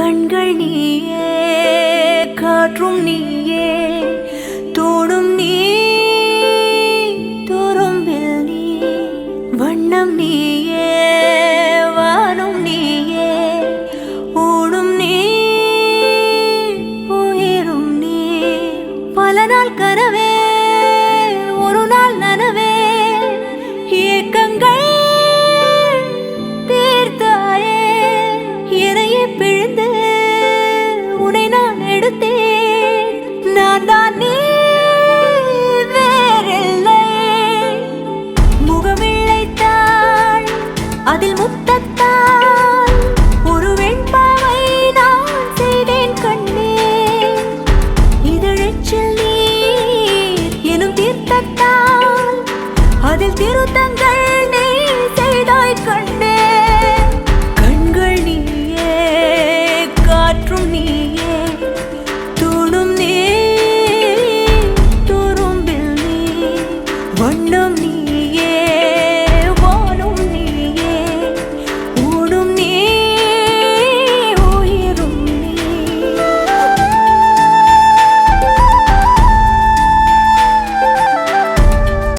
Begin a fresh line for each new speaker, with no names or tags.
கண்கள் நீயே காற்றும் நீயே தோடும் நீ துரும்பில் நீ வண்ணம் நீயே வானும் நீயே ஓடும் நீ உயிரும் நீ. பல நாள் கனவே ஒரு நாள் நனவே இயக்கங்கள் தீர்த்தாயே இறையை பிழிந்த அற்புதங்கள் நீ செய்தாய் கண்டே கண்கள் நீயே காற்றும் நீயே தூணும் வண்ணம் நீ